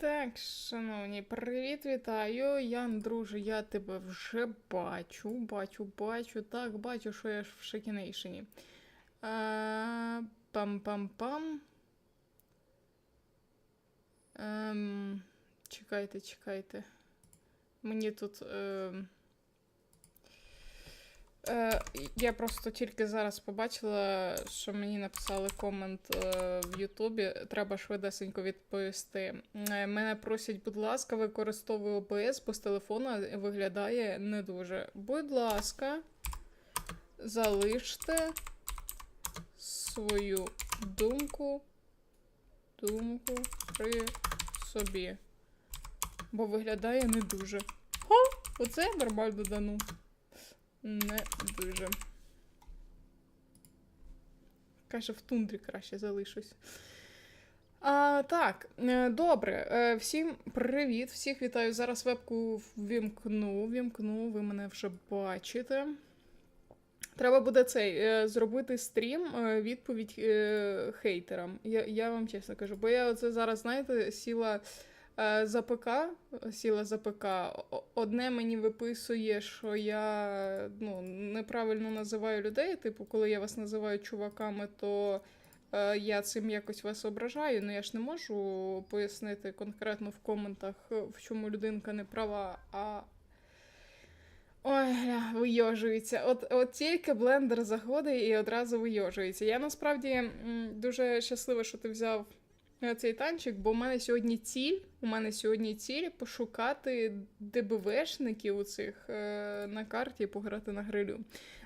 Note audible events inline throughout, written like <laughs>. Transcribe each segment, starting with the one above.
Так, шановні, привіт, вітаю. Ян, друже, я тебе вже бачу, бачу, бачу. Так, бачу, що я ж в Шекінейшені. Пам-пам-пам. Ем, чекайте, чекайте. Мені тут. Ем... Е, я просто тільки зараз побачила, що мені написали комент е, в Ютубі. Треба швидесенько відповісти. Е, мене просять, будь ласка, використовуй ОБС, бо з телефона виглядає не дуже. Будь ласка, залиште свою думку, думку при собі. Бо виглядає не дуже. Ха! Оце нормально дану. Не дуже. Каже, в тундрі краще залишусь. А, так, е, добре. Е, Всім привіт, всіх вітаю. Зараз вебку ввімкну, ввімкну, ви мене вже бачите. Треба буде цей е, зробити стрім, відповідь хейтерам. Я, я вам чесно кажу, бо я оце зараз, знаєте, сіла за ПК, сіла за ПК. Одне мені виписує, що я ну, неправильно називаю людей. Типу, коли я вас називаю чуваками, то е, я цим якось вас ображаю. Ну я ж не можу пояснити конкретно в коментах, е, в чому людинка не права, а. Ой, вийожується. От, от тільки блендер заходить і одразу вийожується. Я насправді дуже щаслива, що ти взяв е, цей танчик, бо у мене сьогодні ціль. У мене сьогодні ціль пошукати ДБВшників у цих е, на карті пограти на грилю.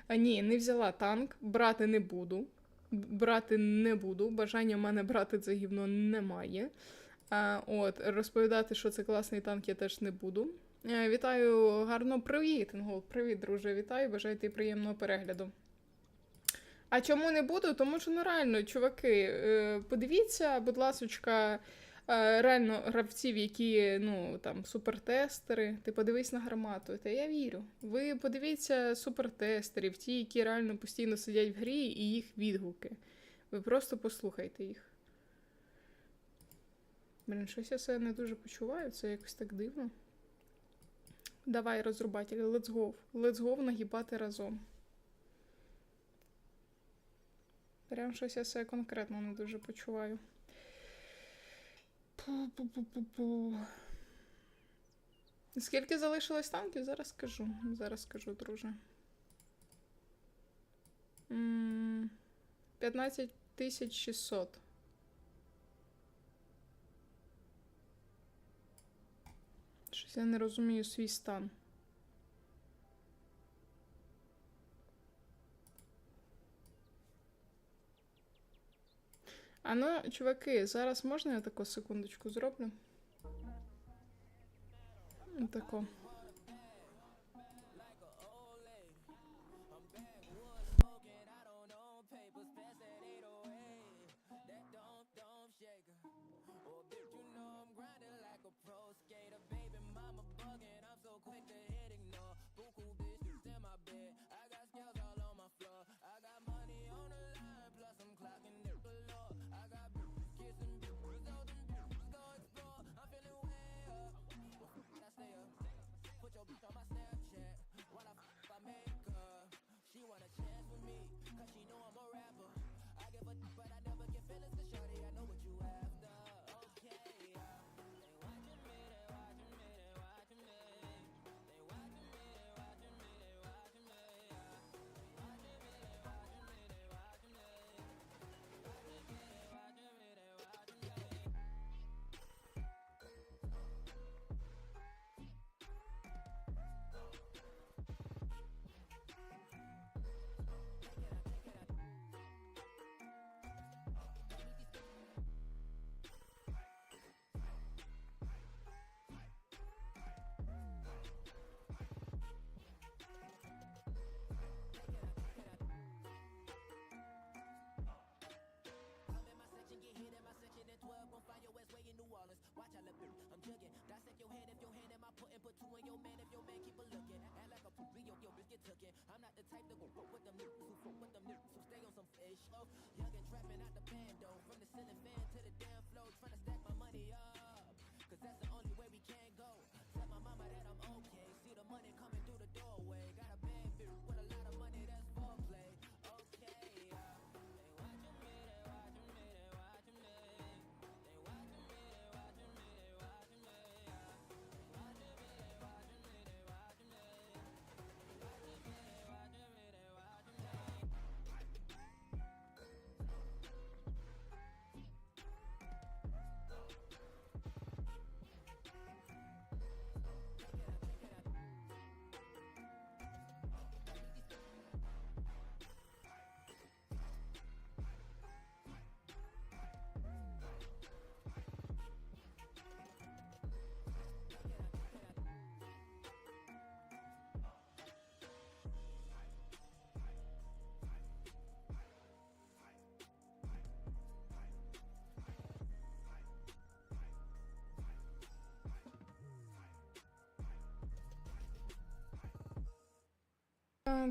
А ні, не взяла танк, брати не буду. Брати не буду. Бажання в мене брати це гівно немає. А, от, розповідати, що це класний танк, я теж не буду. Е, Вітаю, гарно привіт, Інгол. Привіт, друже, вітаю, бажаю тобі приємного перегляду. А чому не буду? Тому що ну реально, чуваки, е, подивіться, будь ласочка, е, реально гравців, які ну там супертестери. Ти подивись на гармату. Та я вірю. Ви подивіться супертестерів, ті, які реально постійно сидять в грі, і їх відгуки. Ви просто послухайте їх. Блін, щось я себе не дуже почуваю, це якось так дивно. Давай, розрубателі, let's go. Let's go нагибати разом. Прям щось я себе конкретно не дуже почуваю. Скільки залишилось танків? Зараз скажу. Зараз скажу, друже. М, 15 600. Щось я не розумію свій стан. А ну, чуваки, зараз можна я таку секундочку зроблю? Тако. mellow. Young and trapping out the bando. From the ceiling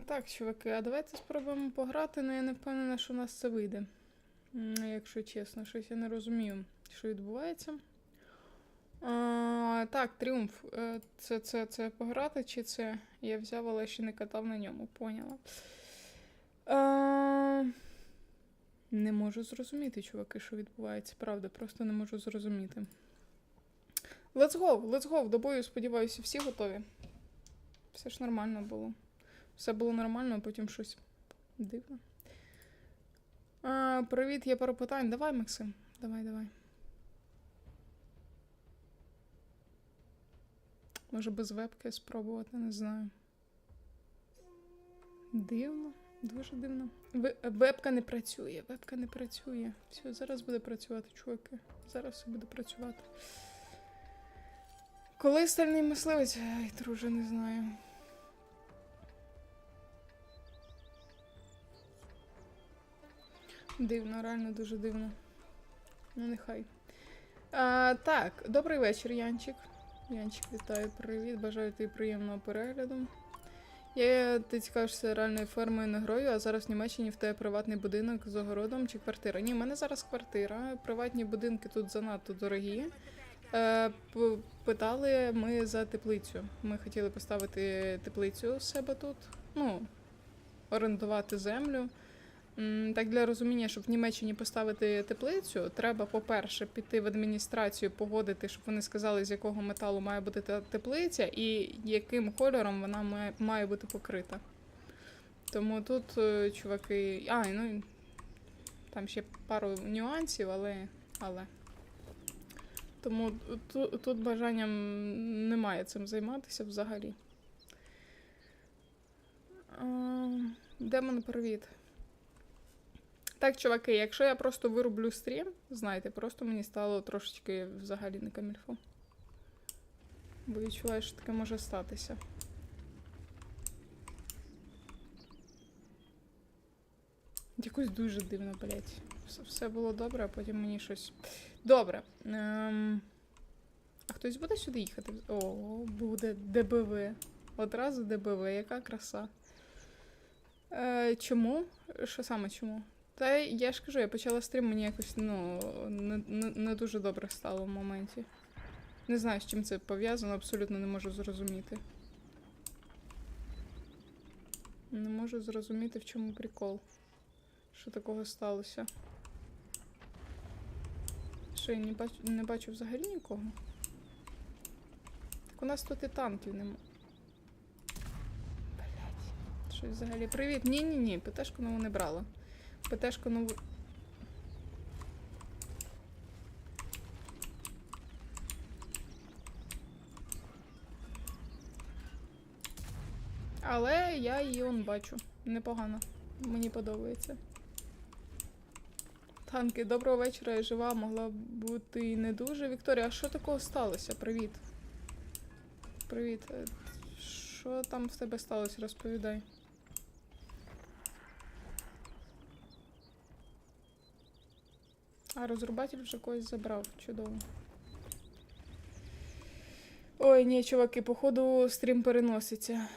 так, чуваки, а давайте спробуємо пограти, але я не впевнена, що у нас це вийде. Якщо чесно, щось я не розумію, що відбувається. А, так, тріумф. Е, Це, це, це пограти чи це я взяв, але ще не катав на ньому, поняла. А, не можу зрозуміти, чуваки, що відбувається. Правда, просто не можу зрозуміти. Let's go, let's go. До бою, сподіваюся, всі готові. Все ж нормально було. Все було нормально, а потім щось дивно. А, привіт, є пару питань. Давай, Максим. Давай, давай. Може без вебки спробувати, не знаю. Дивно, дуже дивно. Вебка не працює, вебка не працює. Все, зараз буде працювати, чуваки. Зараз все буде працювати. Коли стальний мисливець? Ай, друже, не знаю. Дивно, реально дуже дивно. Ну, нехай. А, так, добрий вечір, Янчик. Янчик, вітаю, привіт. Бажаю тобі приємного перегляду. Я ти цікавишся реальною фермою не грою, а зараз в Німеччині в тебе приватний будинок з огородом чи квартира. Ні, в мене зараз квартира. Приватні будинки тут занадто дорогі. Е, питали ми за теплицю. Ми хотіли поставити теплицю у себе тут. Ну, орендувати землю. Так, для розуміння, щоб в Німеччині поставити теплицю, треба, по-перше, піти в адміністрацію, погодити, щоб вони сказали, з якого металу має бути та теплиця і яким кольором вона має, бути покрита. Тому тут, е, чуваки. А, ну там ще пару нюансів, але. але. Тому тут, тут бажанням немає цим займатися взагалі. А, Демон, привіт. Так, чуваки, якщо я просто вирублю стрім, знаєте, просто мені стало трошечки взагалі не камільфо. Бо відчуваю, що таке може статися. Якось дуже дивно, блять. Все, було добре, а потім мені щось. Добре. Ем... А хтось буде сюди їхати? О, буде ДБВ. Одразу ДБВ, яка краса. Е, чому? Що саме чому? Та я ж кажу, я почала стрім, мені якось ну, не, не, не дуже добре стало в моменті. Не знаю, з чим це пов'язано, абсолютно не можу зрозуміти. Не можу зрозуміти, в чому прикол. Що такого сталося. Що я не бачу, не бачу взагалі нікого? Так у нас тут і танків нема. Блять. Щось взагалі. Привіт. Ні-ні-ні, ПТшку нову не брала. ПТшку нову. Але я її он бачу. Непогано. Мені подобається. Танки, доброго вечора, я жива, могла бути і не дуже. Вікторія, а що такого сталося? Привіт. Привіт. Е, Що там в тебе сталося? Розповідай. А, розрубатель вже когось забрав. Чудово. Ой, ні, чуваки, походу стрім переноситься.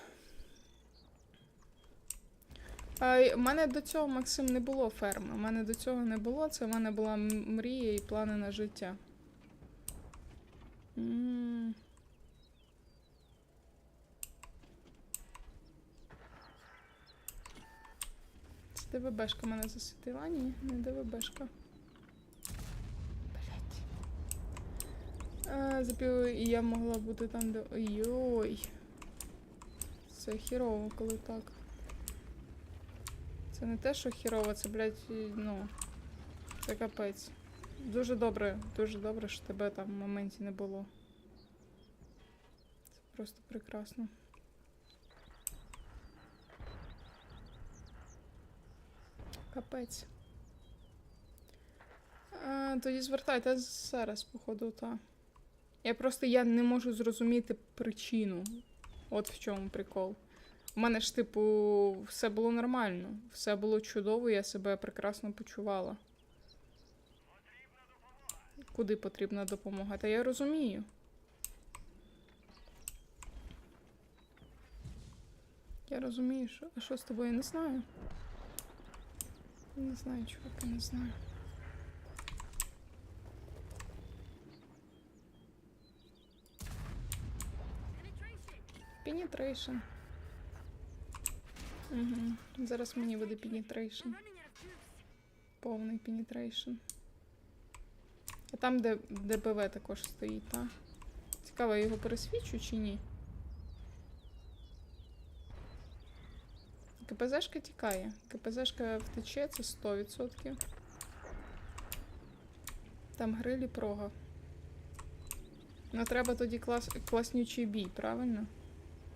У мене до цього, Максим, не було ферми. У мене до цього не було. Це в мене була мрія і плани на життя. М. Це ДВБшка мене засвітила? Ні, не ДВБшка. А, запів, і я могла бути там, де. Йой. Це хірово, коли так. Це не те, що хірово, це, блядь, ну. Це капець. Дуже добре, дуже добре, що тебе там в моменті не було. Це просто прекрасно. Капець. А, тоді звертайте зараз, походу, та. Я просто я не можу зрозуміти причину. От в чому прикол. У мене ж, типу, все було нормально, все було чудово, я себе прекрасно почувала. Куди потрібна допомога? Та я розумію. Я розумію, що. А що з тобою? Я не знаю. Не знаю, чуваки, не знаю. Penetration. Угу. Зараз мені буде penetration. Повний penetration. А там, де ДБВ також стоїть, так? Цікаво, я його пересвічу чи ні? КПЗшка тікає. КПЗшка втече, це 100%. Там грилі прога. Ну треба тоді клас... класнючий бій, правильно?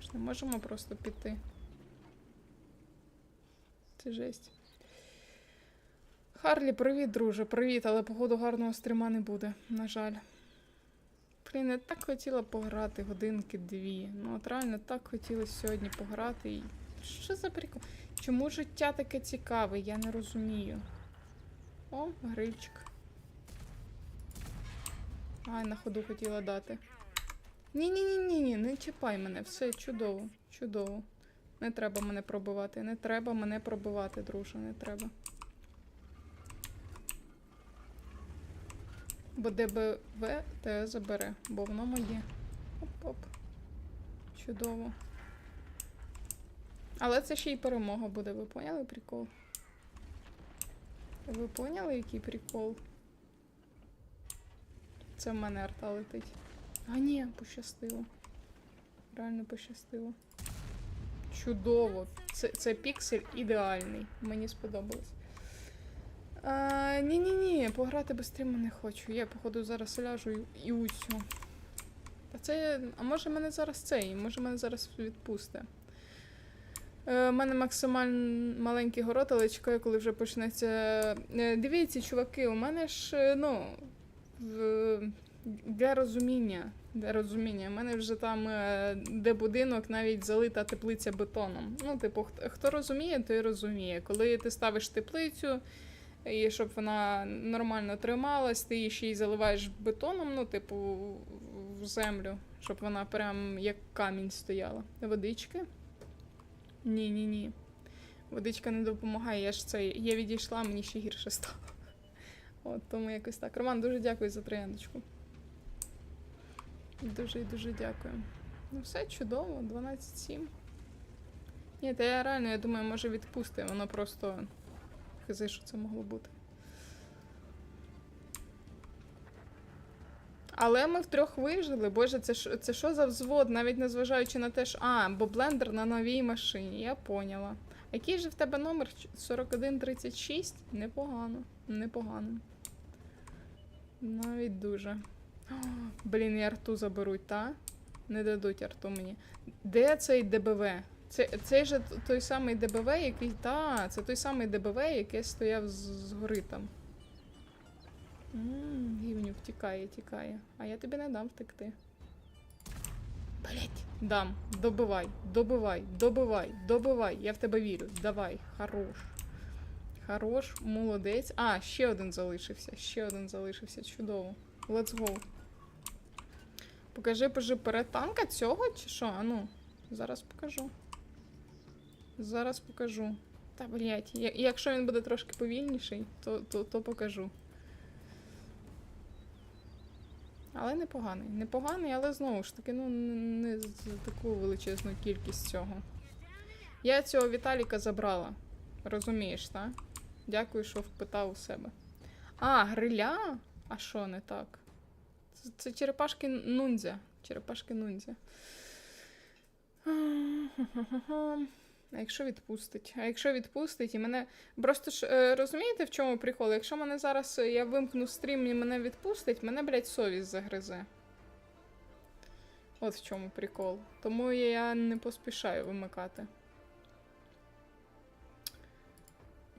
Ж не можемо просто піти. Це жесть. Харлі, привіт, друже, привіт, але походу гарного стріма не буде, на жаль. Блін, я так хотіла пограти годинки дві. Ну от реально так хотілося сьогодні пограти. І... Що за прикол? Чому життя таке цікаве? Я не розумію. О, грильчик. Ай, на ходу хотіла дати. Ні-ні-ні-ні, не чіпай мене, все чудово, чудово. Не треба мене пробивати, не треба мене пробивати, друже, не треба. Бо ДБВ те забере, бо воно моє. Оп-оп. Чудово. Але це ще й перемога буде, ви поняли прикол? Ви поняли, який прикол? Це в мене арта летить. А ні, пощастило. Реально пощастило. Чудово. Це, це піксель ідеальний. Мені сподобалось. Ні-ні-ні, пограти без стріму не хочу. Я, походу, зараз ляжу і, усю. А це. А може мене зараз цей? Може мене зараз відпусте. У мене максимально маленький город, але чекаю, коли вже почнеться. Е, Дивіться, чуваки, у мене ж, е, ну. В... Для розуміння. Для розуміння. У мене вже там, е, де будинок, навіть залита теплиця бетоном. Ну, типу, хто розуміє, той розуміє. Коли ти ставиш теплицю, і щоб вона нормально трималась, ти її ще й заливаєш бетоном, ну, типу, в землю, щоб вона прям як камінь стояла. Водички. Ні, ні, ні. Водичка не допомагає. Я ж це. Я відійшла, мені ще гірше стало. От тому якось так. Роман, дуже дякую за трояндочку. Дуже і дуже дякую. Ну, все чудово, 12-7. Ні, та я реально, я думаю, може відпусти. Воно просто. Хизи, що це могло бути. Але ми втрьох вижили. Боже, це ж це що за взвод, навіть незважаючи на те, що. А, бо блендер на новій машині, я поняла. Який же в тебе номер 4136? Непогано. Непогано. Навіть дуже. Блін, і арту заберуть, та? Не дадуть арту мені. Де цей ДБВ? Це, це же той самий ДБВ, який. Та, це той самий ДБВ, який стояв згори там. Ммм, гівнюк тікає, тікає. А я тобі не дам втекти. Блять. Дам. Добивай, добивай, добивай, добивай. Я в тебе вірю. Давай, хорош. Хорош, молодець. А, ще один залишився. Ще один залишився. Чудово. Let's go. Покажи, пожи перед танка цього чи що? А ну, зараз покажу. Зараз покажу. Та, блять, якщо він буде трошки повільніший, то, то, то покажу. Але непоганий. Непоганий, але знову ж таки, ну, не з таку величезну кількість цього. Я цього Віталіка забрала. Розумієш, так? Дякую, що впитав у себе. А, гриля? А що не так? Це, черепашки нундзя. Черепашки нундзя. А якщо відпустить? А якщо відпустить і мене. Просто ж е, розумієте, в чому прикол? Якщо мене зараз е, я вимкну стрім і мене відпустить, мене, блядь, совість загризе. От в чому прикол. Тому я не поспішаю вимикати.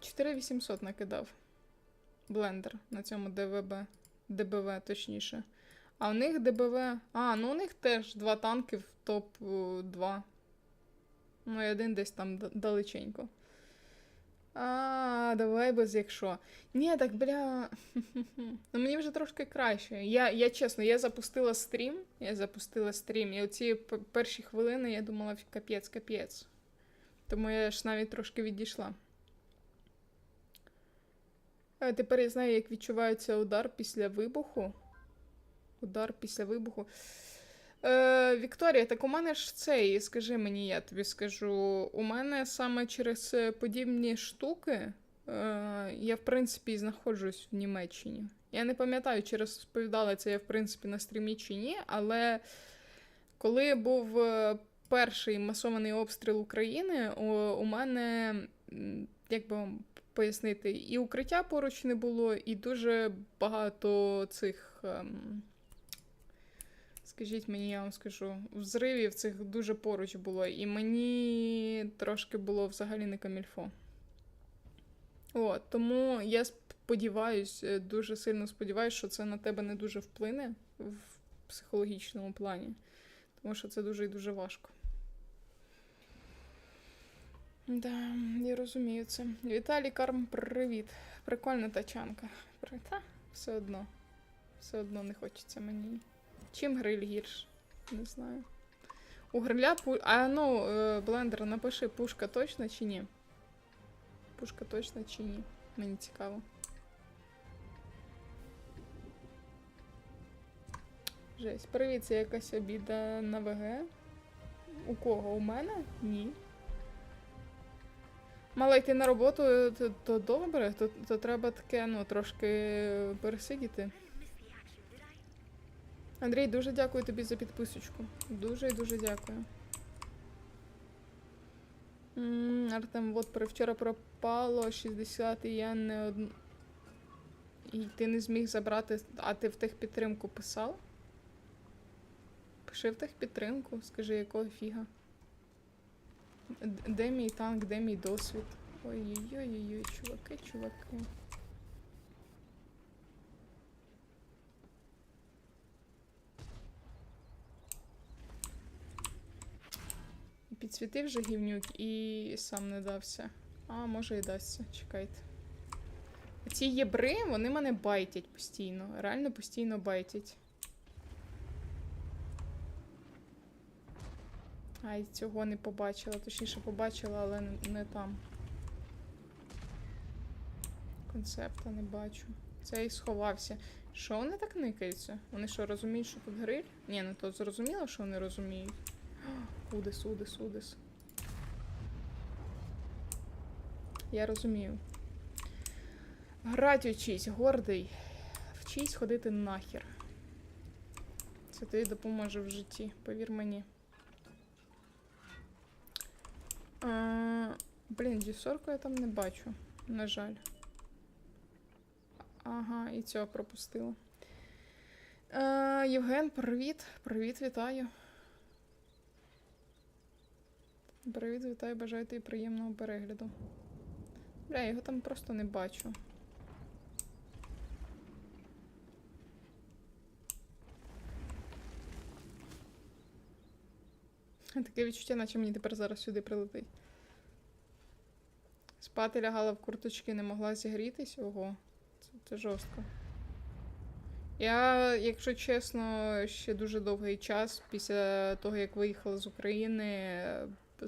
4800 накидав. Блендер на цьому ДВБ. ДБВ, точніше. А у них ДБВ. А, ну у них теж два танки в топ-2. Ну, і один десь там далеченько. А, давай без якщо. Ні, так бля. <laughs> Ну мені вже трошки краще. Я, я чесно, я запустила стрім. Я запустила стрім. І оці перші хвилини я думала, капець, капець. Тому я ж навіть трошки відійшла. А тепер я знаю, як відчувається удар після вибуху. Удар після вибуху. Е, Вікторія, так у мене ж цей, скажи мені, я тобі скажу. У мене саме через е, подібні штуки е, я, в принципі, знаходжусь в Німеччині. Я не пам'ятаю, чи розповідала це я, в принципі, на стрімі чи ні, але коли був е, перший масований обстріл України, у, мене, як би вам пояснити, і укриття поруч не було, і дуже багато цих. ем, Скажіть мені, я вам скажу, взривів цих дуже поруч було, і мені трошки було взагалі не камільфо. От, тому я сподіваюсь, е, дуже сильно сподіваюся, що це на тебе не дуже вплине в психологічному плані. Тому що це дуже і дуже важко. Да, я розумію це. Віталій Карм, привіт. Прикольна тачанка. Та, все одно. Все одно не хочеться мені. Чим гриль гірш? Не знаю. У гриля пу... А ну, е, блендер, напиши, пушка точно чи ні? Пушка точно чи ні? Мені цікаво. Жесть. Привіт, це якась обіда на ВГ. У кого? У мене? Ні. Мала йти на роботу, е, то, то добре, то, то треба таке, ну, трошки пересидіти. Андрій, дуже дякую тобі за підписочку. Дуже і дуже дякую. Артем, от про вчора пропало 60 і я не од... І ти не зміг забрати. А ти в техпідтримку писав? Пиши в техпідтримку, скажи, якого фіга. Де мій танк, де мій досвід? Ой-ой-ой, чуваки, чуваки. Підсвітив же гівнюк і сам не дався. А, може і дасться, чекайте. Ці єбри, вони мене байтять постійно. Реально постійно байтять. Ай, цього не побачила. Точніше побачила, але не, там. Концепта не бачу. Цей сховався. Що вони так никаються? Вони що, розуміють, що тут гриль? Ні, ну то зрозуміло, що вони розуміють. Удис, удис, удис. Я розумію. Грать учись, гордий. Вчись ходити нахер. Це тобі допоможе в житті, повір мені. А, блін, дісорку я там не бачу, на жаль. Ага, і цього пропустила. Євген, привіт. Привіт, вітаю. Привіт, вітаю, бажаю тобі приємного перегляду. Бля, я його там просто не бачу. Таке відчуття, наче мені тепер зараз сюди прилетить. Спати лягала в курточки, не могла зігрітись. Ого, це, це жорстко. Я, якщо чесно, ще дуже довгий час після того, як виїхала з України,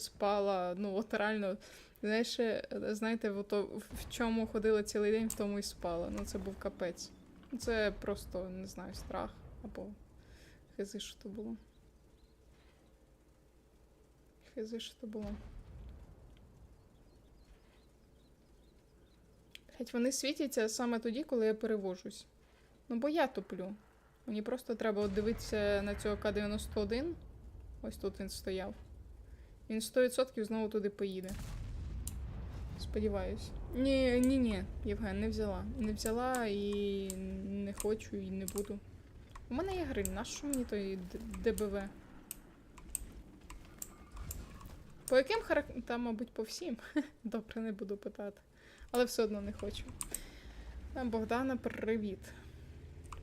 спала, ну, от реально, знаєш, е, знаєте, в, ото, в чому ходила цілий день, в тому і спала. Ну, це був капець. Ну, Це просто, не знаю, страх або хизи, що то було. Хизи, що то було. Геть вони світяться саме тоді, коли я перевожусь. Ну, бо я туплю. Мені просто треба дивитися на цього К-91. Ось тут він стояв. Він 100% знову туди поїде. Сподіваюсь. Ні, ні, ні, Євген, не взяла. Не взяла і не хочу, і не буду. У мене є гриль, нащо мені той ДБВ? По яким характерам? Та, мабуть, по всім. <laughs> Добре, не буду питати. Але все одно не хочу. Богдана, привіт.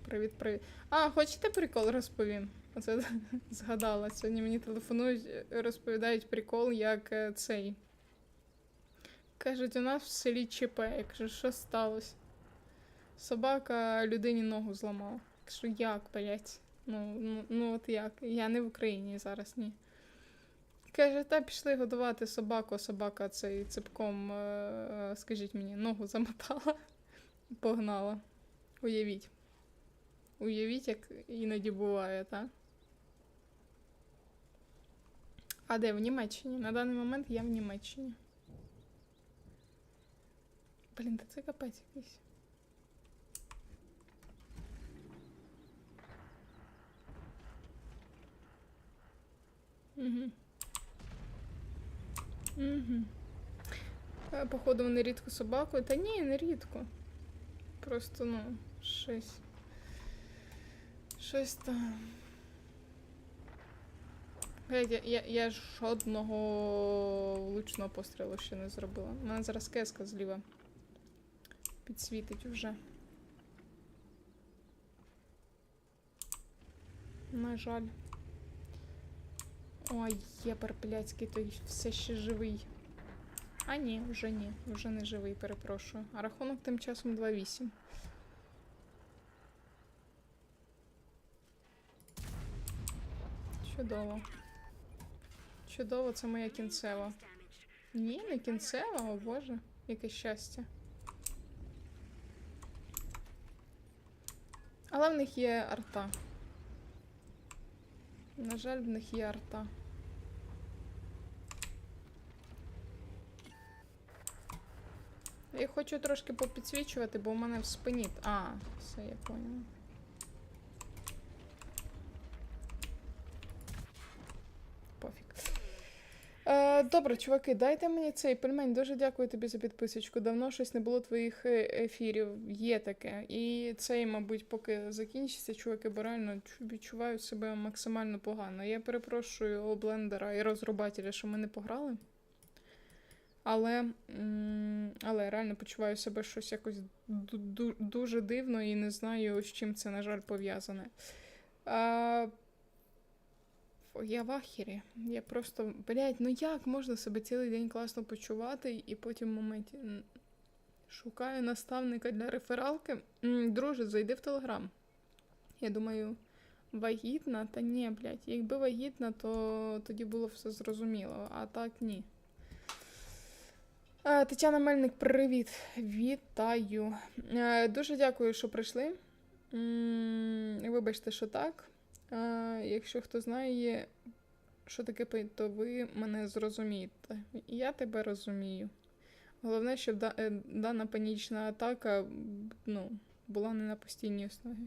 Привіт, привіт. А, хочете прикол розповім? Оце <laughs> згадала. Сьогодні мені телефонують, розповідають прикол, як е, цей. Кажуть, у нас в селі ЧП. Я кажу, що сталося? Собака людині ногу зламала. Кажу, як, блять? Ну, ну, ну от як? Я не в Україні зараз, ні. Каже, та пішли годувати собаку, собака цей ципком, е, е, скажіть мені, ногу замотала. <laughs> Погнала. Уявіть. Уявіть, як іноді буває, так? А де в Німеччині? На даний момент я в Німеччині. Блін, та це капець якийсь. Угу. Угу. Е, Походу, вони рідко собаку. Та ні, не рідко. Просто, ну, щось. Щось там. Блядь, я, я, я жодного влучного пострілу ще не зробила. У мене зараз кеска зліва. Підсвітить вже. На жаль. Ой, єпер, блядський, той все ще живий. А ні, вже ні, вже не живий, перепрошую. А рахунок тим часом 2-8. Чудово. Чудово, це моя кінцева. Ні, не кінцева, о боже, яке щастя. Але в них є арта. На жаль, в них є арта. Я хочу трошки попідсвічувати, бо у мене в спині. А, все, я поняла. Е, добре, чуваки, дайте мені цей пельмень. Дуже дякую тобі за підписочку. Давно щось не було твоїх е, ефірів. Є таке. І цей, мабуть, поки закінчиться, чуваки, бо реально відчуваю себе максимально погано. Я перепрошую у блендера і розробателя, що ми не пограли. Але, але реально почуваю себе щось якось ду- ду- дуже дивно і не знаю, з чим це, на жаль, пов'язане. Я в ахері. Я просто, блядь, ну як можна себе цілий день класно почувати і потім в моменті шукаю наставника для рефералки. Друже, зайди в Телеграм. Я думаю, вагітна? Та ні, блядь. Якби вагітна, то тоді було все зрозуміло, а так ні. Е, Тетяна Мельник, привіт. Вітаю. Е, Дуже дякую, що прийшли. Вибачте, що так. Якщо хто знає, що таке пей, то ви мене зрозумієте. Я тебе розумію. Головне, щоб е, дана панічна атака ну, була не на постійній основі.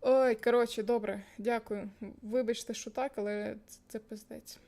Ой, коротше, добре, дякую. Вибачте, що так, але це пиздець.